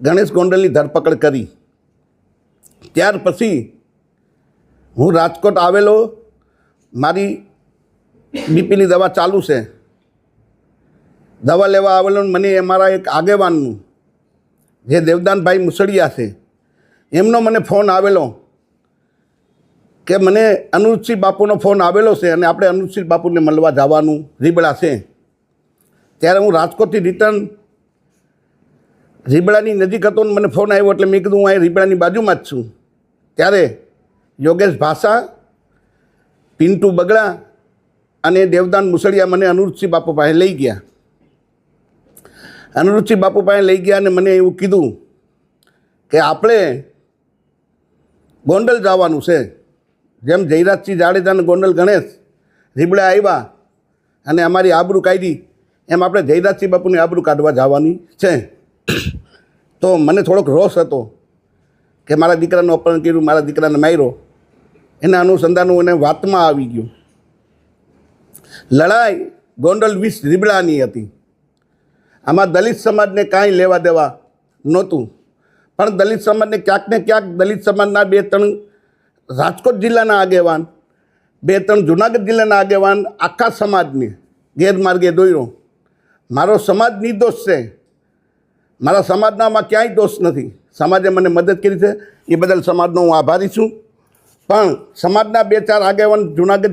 ગણેશ ગોંડલની ધરપકડ કરી. ત્યાર પછી હું રાજકોટ આવેલો, મારી બીપીની દવા ચાલુ છે. દવા લેવા આવેલો મને અમારા એક આગેવાનનું, જે દેવદાનભાઈ મુસળિયા છે, એમનો મને ફોન આવેલો કે મને અનુજસિંહ બાપુનો ફોન આવેલો છે અને આપણે અનુજસિંહ બાપુને મળવા જવાનું, રીબડા છે. ત્યારે હું રાજકોટથી રિટર્ન રીબડાની નજીક હતો ને મને ફોન આવ્યો એટલે મેં કીધું, હું અહીં રીબડાની બાજુમાં જ છું. ત્યારે યોગેશ ભાષા, પિન્ટુ બગડા અને દેવદાન મુસળિયા મને અનુરૂચિ બાપુ પાસે લઈ ગયા. અનુરૂચિ બાપુ પાસે લઈ ગયા અને મને એવું કીધું કે, આપણે ગોંડલ જવાનું છે. જેમ જયરાજસિંહ જાડેજાને ગોંડલ ગણેશ રીબડા આવ્યા અને અમારી આબરૂ કાઢી, એમ આપણે જયરાજસિંહ બાપુની આબરૂ કાઢવા જવાની છે. તો મને થોડોક રોષ હતો કે મારા દીકરાનું અપહરણ કર્યું, મારા દીકરાને માર્યો. એના અનુસંધાનું એને વાતમાં આવી ગયું. લડાઈ ગોંડલ વીસ રીબડાની હતી. આમાં દલિત સમાજને કાંઈ લેવા દેવા નહોતું. પણ દલિત સમાજને ક્યાંક ને ક્યાંક દલિત સમાજના બે ત્રણ રાજકોટ જિલ્લાના આગેવાન, બે ત્રણ જુનાગઢ જિલ્લાના આગેવાન આખા સમાજને ગેરમાર્ગે દોર્યો. મારો સમાજ નિર્દોષ છે. મારા સમાજનામાં ક્યાંય દોષ નથી. સમાજે મને મદદ કરી છે. એ બદલ સમાજનો હું આભારી છું. પણ સમાજના બે ચાર આગેવાન જુનાગઢ